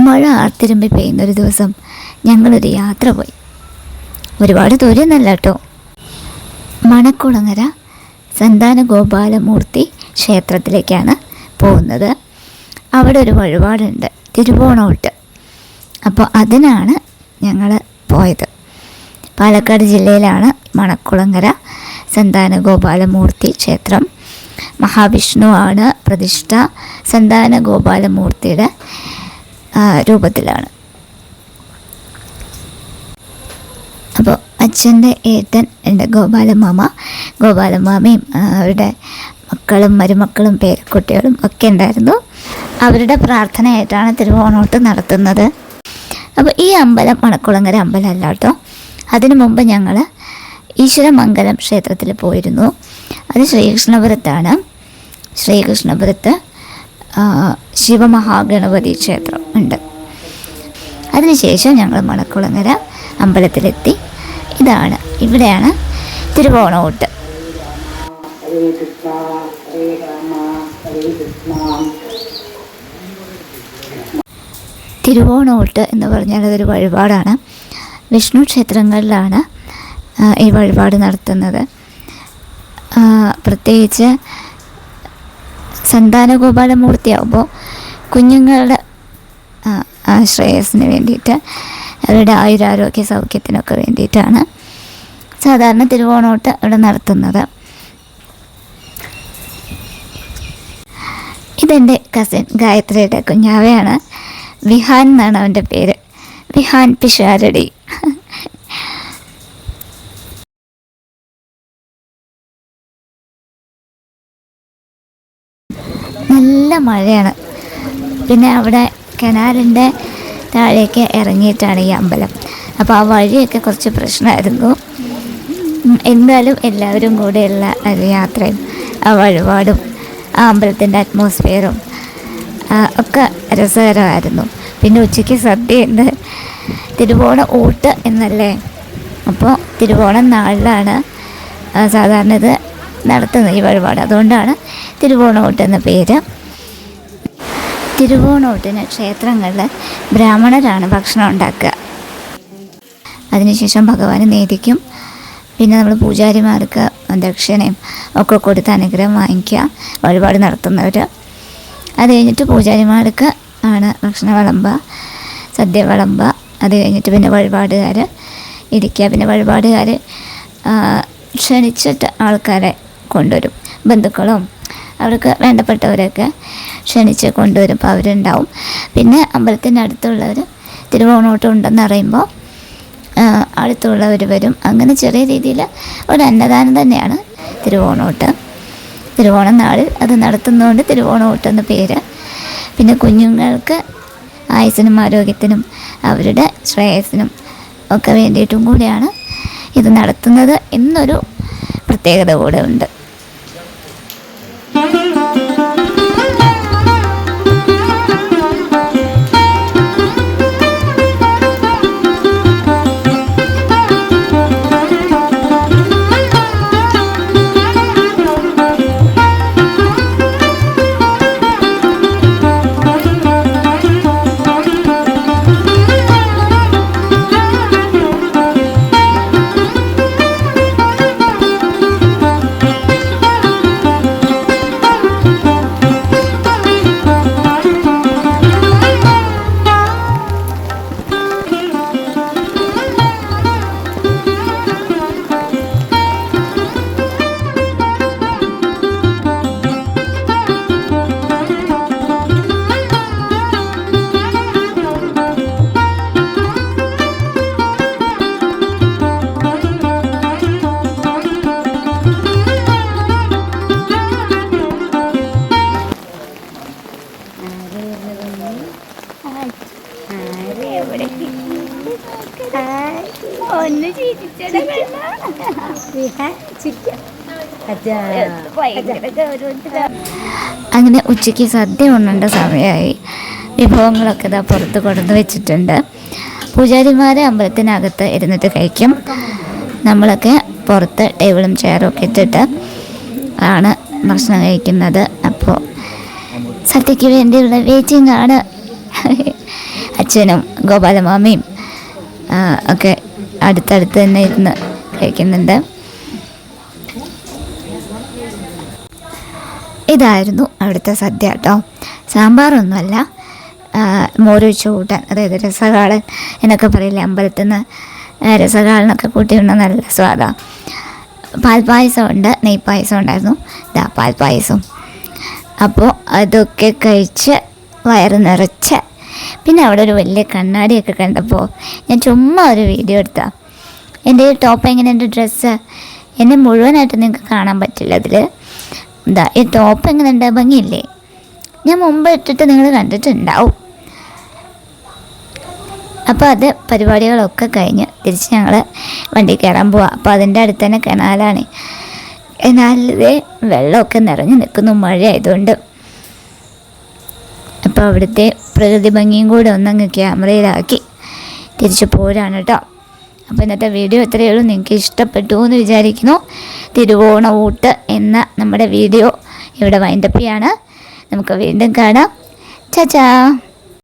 മഴ ആർത്തിരുമ്പി പെയ്യുന്നൊരു ദിവസം ഞങ്ങളൊരു യാത്ര പോയി. ഒരുപാട് ദൂരമൊന്നല്ല കേട്ടോ. മണക്കുളങ്ങര സന്താന ഗോപാലമൂർത്തി ക്ഷേത്രത്തിലേക്കാണ് പോകുന്നത്. അവിടെ ഒരു വഴിപാടുണ്ട് തിരുവോണോട്ട്. അപ്പോൾ അതിനാണ് ഞങ്ങൾ പോയത്. പാലക്കാട് ജില്ലയിലാണ് മണക്കുളങ്ങര സന്താന ഗോപാലമൂർത്തി ക്ഷേത്രം. മഹാവിഷ്ണു ആണ് പ്രതിഷ്ഠ. സന്താന ഗോപാലമൂർത്തിയുടെ രൂപത്തിലാണ്. അപ്പോൾ അച്ഛന്റെ ഏട്ടൻ എന്റെ ഗോപാലമാമ ഗോപാലമാമയും അവരുടെ മക്കളും മരുമക്കളും പേരക്കുട്ടികളും ഒക്കെ ഉണ്ടായിരുന്നു. അവരുടെ പ്രാർത്ഥനയായിട്ടാണ് തിരുവോണോട്ട് നടത്തുന്നത്. അപ്പോൾ ഈ അമ്പലം മണക്കുളങ്ങര അമ്പലമല്ല കേട്ടോ. അതിനു മുമ്പ് ഞങ്ങൾ ഈശ്വരമംഗലം ക്ഷേത്രത്തിൽ പോയിരുന്നു. അത് ശ്രീകൃഷ്ണപുരത്താണ്. ശ്രീകൃഷ്ണപുരത്ത് ശിവമഹാഗണപതി ക്ഷേത്രം. ഉണ്ട്. അതിനുശേഷം ഞങ്ങൾ മണക്കുളങ്ങര അമ്പലത്തിലെത്തി. ഇതാണ് ഇവിടെയാണ് തിരുവോണോട്ട്. തിരുവോണോട്ട് എന്ന് പറഞ്ഞാൽ അതൊരു വഴിപാടാണ്. വിഷ്ണു ക്ഷേത്രങ്ങളിലാണ് ഈ വഴിപാട് നടത്തുന്നത്. പ്രത്യേകിച്ച് സന്താനഗോപാലമൂർത്തിയാകുമ്പോൾ കുഞ്ഞുങ്ങളുടെ ശ്രേയസ്സിന് വേണ്ടിയിട്ട്. അവരുടെ ആയുരാരോഗ്യ സൗഖ്യത്തിനൊക്കെ വേണ്ടിയിട്ടാണ് സാധാരണ തിരുവോണോട്ട് ഇവിടെ നടത്തുന്നത്. ഇതെന്റെ കസിൻ ഗായത്രിയുടെ കുഞ്ഞാവയാണ്. വിഹാൻ എന്നാണ് അവന്റെ പേര്. വിഹാൻ പിഷാരടി. നല്ല മഴയാണ്. പിന്നെ അവിടെ കനാലിന്റെ താഴേക്ക് ഇറങ്ങിയിട്ടാണ് ഈ അമ്പലം. അപ്പോൾ ആ വഴിയൊക്കെ കുറച്ച് പ്രശ്നമായിരുന്നു. എന്തായാലും എല്ലാവരും കൂടെയുള്ള യാത്രയും ആ വഴിപാടും ആ അമ്പലത്തിന്റെ അറ്റ്മോസ്ഫിയറും ഒക്കെ രസകരമായിരുന്നു. പിന്നെ ഉച്ചയ്ക്ക് സദ്യയുണ്ട് തിരുവോണ ഊട്ട് എന്നല്ലേ? അപ്പോൾ തിരുവോണം നാളിലാണ് സാധാരണ ഇത് നടത്തുന്നത് ഈ വഴിപാട്. അതുകൊണ്ടാണ് തിരുവോണ ഊട്ട് എന്ന പേര്. തിരുവോണോട്ടിന് ക്ഷേത്രങ്ങളിൽ ബ്രാഹ്മണരാണ് ഭക്ഷണം ഉണ്ടാക്കുക. അതിനുശേഷം ഭഗവാന് നേദിക്കും. പിന്നെ നമ്മൾ പൂജാരിമാർക്ക് ദക്ഷിണയും ഒക്കെ കൊടുത്ത് അനുഗ്രഹം വാങ്ങിക്കുക. വഴിപാട് നടത്തുന്നവർ അത് കഴിഞ്ഞിട്ട് പൂജാരിമാർക്ക് ആണ് ഭക്ഷണ വിളമ്പ സദ്യ വിളമ്പ. അത് കഴിഞ്ഞിട്ട് പിന്നെ വഴിപാടുകാർ ഇരിക്കുക. പിന്നെ വഴിപാടുകാർ ക്ഷണിച്ചിട്ട് ആൾക്കാരെ കൊണ്ടുവരും. ബന്ധുക്കളും അവർക്ക് വേണ്ടപ്പെട്ടവരൊക്കെ ക്ഷണിച്ച് കൊണ്ടുവരുമ്പോൾ അവരുണ്ടാവും. പിന്നെ അമ്പലത്തിന്റെ അടുത്തുള്ളവർ തിരുവോണോട്ടം ഉണ്ടെന്ന് അറിയുമ്പോൾ അടുത്തുള്ളവർ വരും. അങ്ങനെ ചെറിയ രീതിയിൽ ഒരു അന്നദാനം തന്നെയാണ് തിരുവോണോട്ട്. തിരുവോണ നാളിൽ അത് നടത്തുന്നതുകൊണ്ട് തിരുവോണോട്ടം എന്ന പേര്. പിന്നെ കുഞ്ഞുങ്ങൾക്ക് ആയുസിനും ആരോഗ്യത്തിനും അവരുടെ ശ്രേയസിനും ഒക്കെ വേണ്ടിയിട്ടും കൂടിയാണ് ഇത് നടത്തുന്നത് എന്നൊരു പ്രത്യേകത കൂടെ ഉണ്ട്. ഒന്ന് അങ്ങനെ ഉച്ചയ്ക്ക് സദ്യ ഉണ്ണേണ്ട സമയമായി. വിഭവങ്ങളൊക്കെ ഇതാ പുറത്ത് കൊണ്ടുവന്ന് വെച്ചിട്ടുണ്ട്. പൂജാരിമാരെ അമ്പലത്തിനകത്ത് ഇരുന്നിട്ട് കഴിക്കും. നമ്മളൊക്കെ പുറത്ത് ടേബിളും ചെയറും ഒക്കെ ഇട്ടിട്ട് ആണ് ഭക്ഷണം കഴിക്കുന്നത്. അപ്പോൾ സദ്യക്ക് വേണ്ടിയുള്ള വെയിറ്റിംഗ് ആണ്. അച്ഛനും ഗോപാലമാമയും ഒക്കെ അടുത്തടുത്ത് തന്നെ ഇരുന്ന് കഴിക്കുന്നുണ്ട്. ഇതായിരുന്നു അവിടുത്തെ സദ്യ കേട്ടോ. സാമ്പാറൊന്നുമല്ല. മോരൊഴിച്ച് കൂട്ടാൻ അതായത് രസകാളൻ എന്നൊക്കെ പറയില്ലേ അമ്പലത്തിൽ നിന്ന് രസകാളനൊക്കെ കൂട്ടിയുണ്ട നല്ല സ്വാദാണ് പാൽപ്പായസം ഉണ്ട് നെയ്പ്പായസം ഉണ്ടായിരുന്നു. ഇതാ പാൽപ്പായസം. അപ്പോൾ അതൊക്കെ കഴിച്ച് വയറ് നിറച്ച് പിന്നെ അവിടെ ഒരു വലിയ കണ്ണാടിയൊക്കെ കണ്ടപ്പോൾ ഞാൻ ചുമ്മാ ഒരു വീഡിയോ എടുത്താ. എന്റെ ടോപ്പ് എങ്ങനെ എന്റെ ഡ്രസ്സ് എന്നെ മുഴുവനായിട്ട് നിങ്ങൾക്ക് കാണാൻ പറ്റില്ല അതിൽ എന്താ ഈ ടോപ്പ് എങ്ങനെ ഉണ്ട്? ഭംഗിയില്ലേ? ഞാൻ മുമ്പ് ഇട്ടിട്ട് നിങ്ങൾ കണ്ടിട്ടുണ്ടാവും. അപ്പോൾ അത് പരിപാടികളൊക്കെ കഴിഞ്ഞ് തിരിച്ച് ഞങ്ങൾ വണ്ടി കയറാൻ പോവാം. അപ്പോൾ അതിന്റെ അടുത്ത് തന്നെ കനാലാണ്. കനാലിലെ വെള്ളമൊക്കെ നിറഞ്ഞു നിൽക്കുന്നു മഴ ആയതുകൊണ്ട് അപ്പോൾ അവിടുത്തെ പ്രകൃതി ഭംഗിയും കൂടെ ഒന്നങ്ങ് ക്യാമറയിലാക്കി തിരിച്ചു പോരാണ് കേട്ടോ അപ്പോൾ ഇന്നത്തെ വീഡിയോ ഇത്രയേ ഉള്ളൂ. നിങ്ങൾക്ക് ഇഷ്ടപ്പെട്ടു എന്ന് വിചാരിക്കുന്നു. തിരുവോണ ഊട്ട് എന്ന നമ്മുടെ വീഡിയോ ഇവിടെ വൈൻഡപ്പിയാണ് നമുക്ക് വീണ്ടും കാണാം. ചാച്ചാ